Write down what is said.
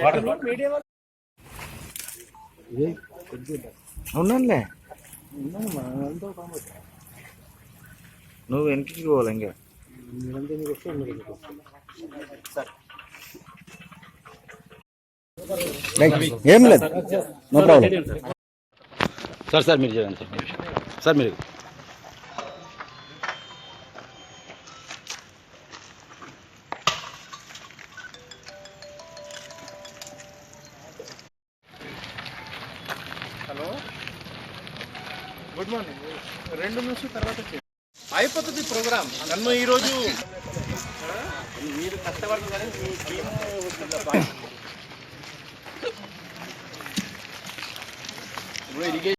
Water water medium ఉన్నానులే నువ్వు వెనక్కి పోవాలి ఇంకా ఏం లేదు నో ప్రాబ్లం సార్ సార్ మీరు చేయండి సార్ సార్ మీరు హలో. గుడ్ మార్నింగ్ రెండు నిమిషం తర్వాత అయిపోతుంది ప్రోగ్రామ్. నన్ను ఈరోజు మీరు కష్టపడదు కానీ మీ